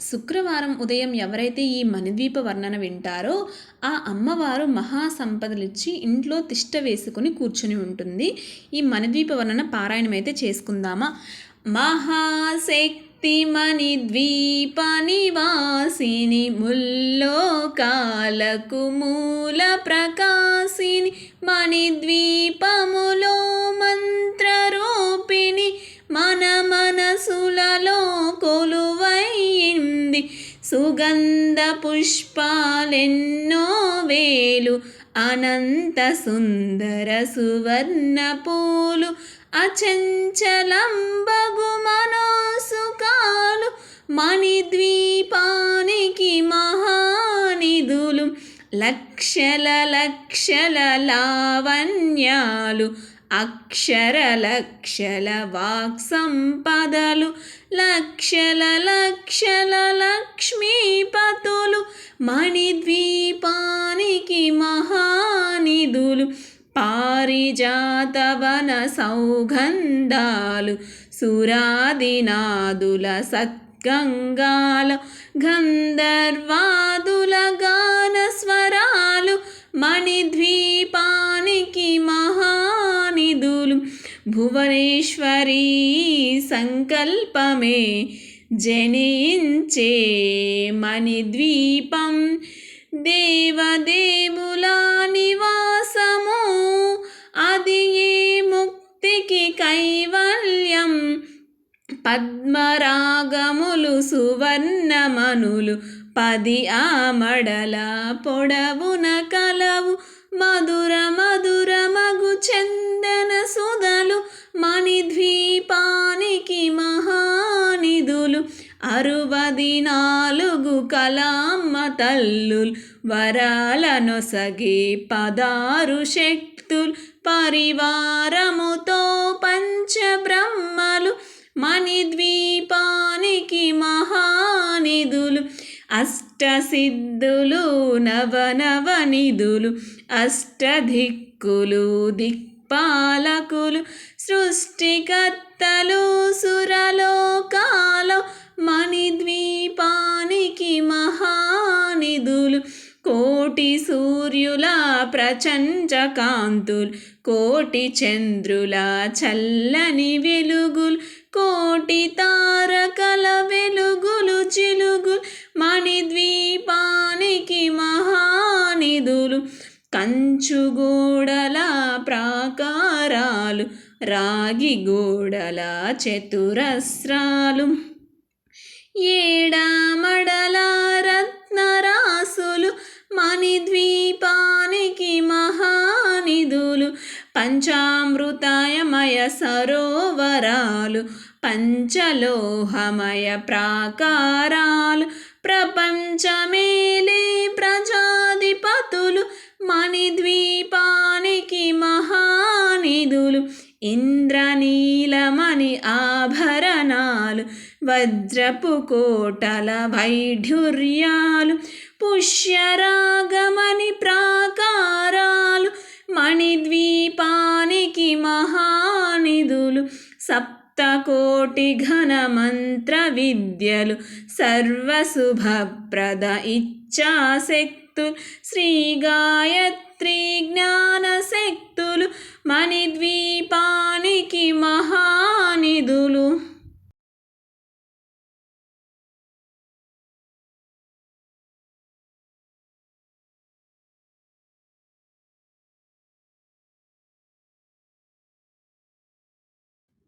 శుక్రవారం ఉదయం ఎవరైతే ఈ మణిద్వీప వర్ణన వింటారో ఆ అమ్మవారు మహాసంపదలిచ్చి ఇంట్లో తిష్ట వేసుకుని కూర్చుని ఉంటుంది. ఈ మణిద్వీప వర్ణన పారాయణం అయితే చేసుకుందామా? మహాశక్తి మణిద్వీప నివాసిని ముల్లోకాలకు మూల ప్రకాశిని మణిద్వీపములో మంత్రరూపిణి మన మనసులలో సుగంధ పుష్పాలెన్నో వేలు అనంత సుందర సువర్ణ పూలు అచంచలంబగు మనోసుకాలు మణిద్వీపానికి మహానిధులు లక్షల లక్షల లావణ్యాలు అక్షర లక్షల వాక్సంపదలు లక్షల లక్షల మణిద్వీపానికి మహానిధులు పారిజాతవన సౌగంధాలు సురాదినాదుల సత్గంగాల గంధర్వాదుల గాన స్వరాలు మణిద్వీపానికి మహానిధులు భువనేశ్వరీ సంకల్పమే జనించే మణిద్వీపం దేవదేవుల నివాసము. అది ఏ ముక్తికి కైవల్యం? పద్మరాగములు సువర్ణమనులు పది ఆమడల పొడవున కలవు. మధుర మధుర మగు చందన సుధలు మణిద్వీపానికి మహానిధులు అరువది నాలుగు కలామ్మ తల్లులు వరాలనొసగే పదారు శక్తులు పరివారముతో పంచబ్రహ్మలు మణిద్వీపానికి మహానిధులు అష్టసిద్ధులు నవనవనిధులు దిక్కు పాలకులు సృష్టికర్తలు సురలోకాల మణిద్వీపానికి మహానిధులు కోటి సూర్యుల ప్రచండ కాంతులు కోటి చంద్రుల చల్లని వెలుగులు రాగి గోడల చతురస్రాలు ఏడామడల రత్నరాసులు మణిద్వీపానికి మహానిధులు పంచామృతాయమయ సరోవరాలు పంచలోహమయ ప్రాకారాలు ప్రపంచమేలే ప్రజాధిపతులు మణిద్వీపాని ఇంద్రనీలమణి ఆభరణాలు వజ్రపు కోటల వైఢుర్యాలు పుష్యరాగమణి ప్రాకారాలు మణిద్వీపానికి మహానిధులు సప్తకోటి ఘన మంత్ర విద్యలు సర్వశుభప్రద శక్తులు శ్రీ గాయత్రి జ్ఞానశక్తులు మణిద్వీపానికి మహానిధులు.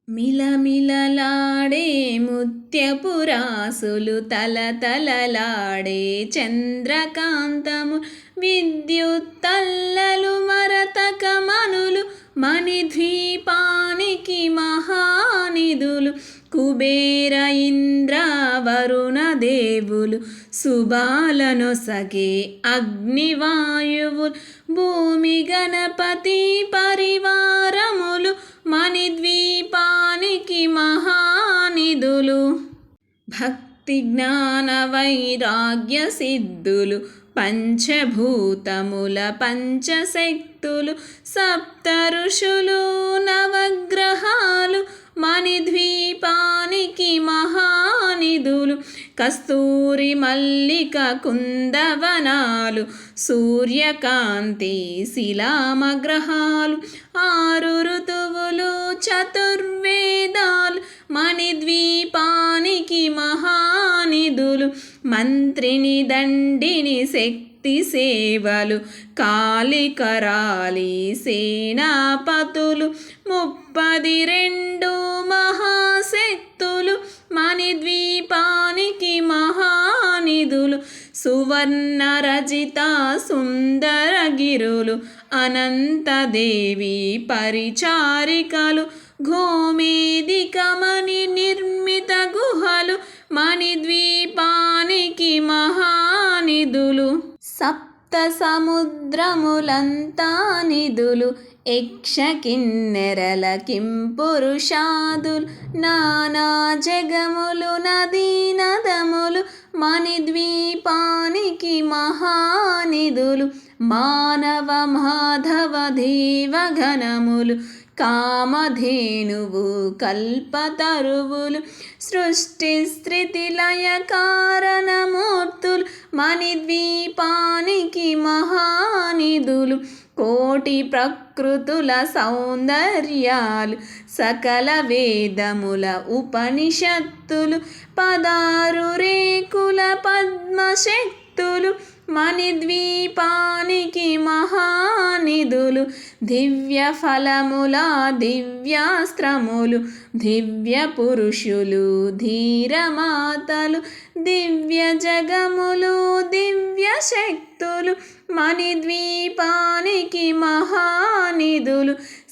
మిలమిలలాడే ముత్యపురాసులు తల తలలాడే చంద్రకాంతము విద్యుత్తల్లలు మరతకమనులు మణిద్వీపానికి మహానిధులు కుబేర ఇంద్ర వరుణ దేవులు శుభాలనొసగే అగ్నివాయువులు భూమి గణపతి పరివారములు మణిద్వీపానికి మహానిధులు. భక్తి జ్ఞాన వైరాగ్య సిద్ధులు. పంచభూతముల పంచశక్తులు. సప్త ఋషులు నవగ్రహాలు. మణిద్వీపానికి మహానిధులు కస్తూరి మల్లిక కుందవనాలు సూర్యకాంతి శిలామగ్రహాలు ఆరు ఋతువులు చతుర్వేదాలు మణిద్వీపానికి మహానిధులు మంత్రిని దండిని శక్తి సేవలు కాళికరాలి సేనాపతులు ముప్పది రెండు మహాశక్తులు మణిద్వీపానికి మహానిధులు సువర్ణ రజిత సుందర గిరులు అనంతదేవి పరిచారికలు గోమేదికమణి నిర్మిత గుహలు మణిద్వీ సప్త సముద్రములంతా నిధులు యక్ష కిన్నెరల కింపురుషాదులు నానా జగములు నదీ నదములు మణిద్వీపానికి మహానిధులు మానవ మాధవ దేవగణములు కామధేనువు కల్పతరువులు సృష్టి స్థితిలయ కారణమూర్తులు మణిద్వీపానికి మహానిధులు కోటి ప్రకృతుల సౌందర్యాలు సకల వేదముల ఉపనిషత్తులు పదారు రేకుల పద్మశక్తులు మణిద్వీపానికి మహానిధులు దివ్య ఫలముల దివ్యాస్త్రములు దివ్య పురుషులు ధీరమాతలు దివ్య జగములు దివ్య శక్తులు మణిద్వీపానికి మహానిధులు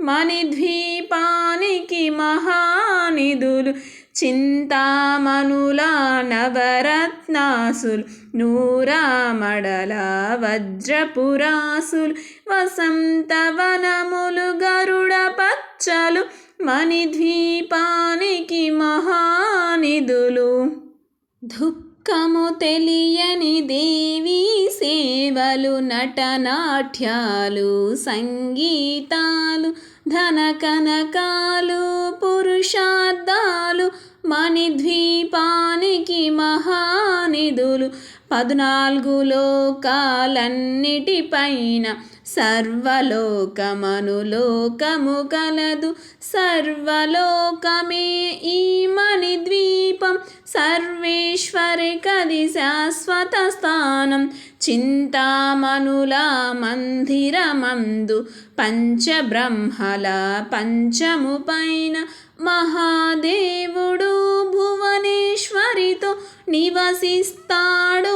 మణిద్వీపానికి మహానిధులు చింతామణుల నవరత్నాసులు నూరామడల వజ్రపురాసులు వసంతవనములు గరుడ పచ్చలు మణిద్వీపానికి మహానిధులు. దుఃఖము తెలియని దేవీ సేవలు నటనాట్యాలు సంగీతాలు ధన కనకాలు పురుషార్థాలు మణిద్వీపానికి మహానిధులు. పద్నాలుగు లోకాలన్నిటిపైన సర్వలోకమనులోకము కలదు సర్వలోకమే ఈ మణిద్వీపం. సర్వేశ్వరి కది శాశ్వత స్థానం. చింతామణుల మందిరమందు పంచబ్రహ్మల పంచము పైన మహాదేవుడు భువనేశ్వరితో నివసిస్తాడు.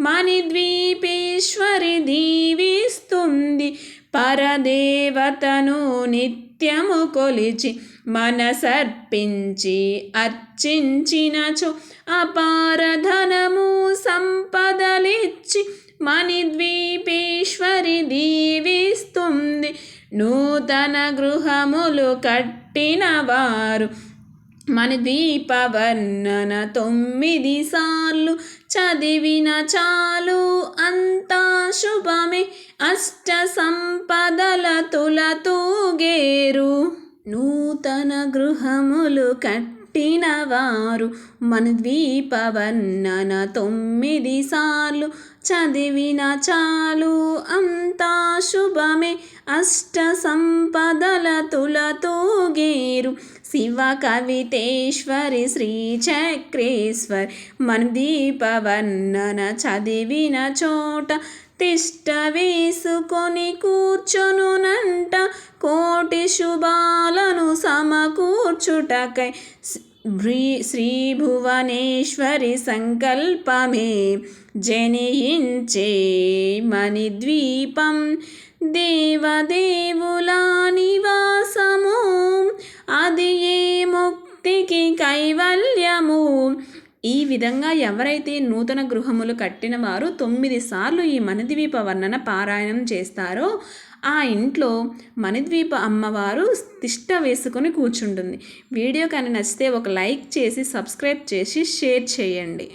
మణిద్వీపేశ్వరి దీవిస్తుంది. పరదేవతను నిత్యము కొలిచి మనసర్పించి అర్చించినచో అపారధనము సంపదలిచ్చి మణిద్వీపేశ్వరి దీవిస్తుంది. నూతన గృహములు కట్టినవారు మన దీపవర్ణన తొమ్మిది సార్లు చదివిన చాలు. అంతా శుభమే. అష్ట సంపదల తులతూగేరు నూతన గృహములు కట్టిన వారు మన ద్వీపవర్ణన తొమ్మిది సార్లు చదివిన చాలు. అంతా శుభమే. అష్ట సంపదల తులతూగేరు శివ కవితేశ్వరి శ్రీచక్రేశ్వర్ మనదీపవర్ణన చదివిన చోట తిష్ట వేసుకొని కూర్చొనునంట కోటి శుభాలను సమకూర్చుటకై శ్రీ శ్రీ భువనేశ్వరి సంకల్పమే జనించే మణిద్వీపం దేవదేవుల నివాసము అది ఏ ముక్తికి కైవల్యము? ఈ విధంగా ఎవరైతే నూతన గృహములు కట్టిన వారు తొమ్మిది సార్లు ఈ మణిద్వీప వర్ణన పారాయణం చేస్తారో ఆ ఇంట్లో మణిద్వీప అమ్మవారు తిష్ట వేసుకొని కూర్చుంటుంది. వీడియో కానీ నచ్చితే ఒక లైక్ చేసి సబ్స్క్రైబ్ చేసి షేర్ చేయండి.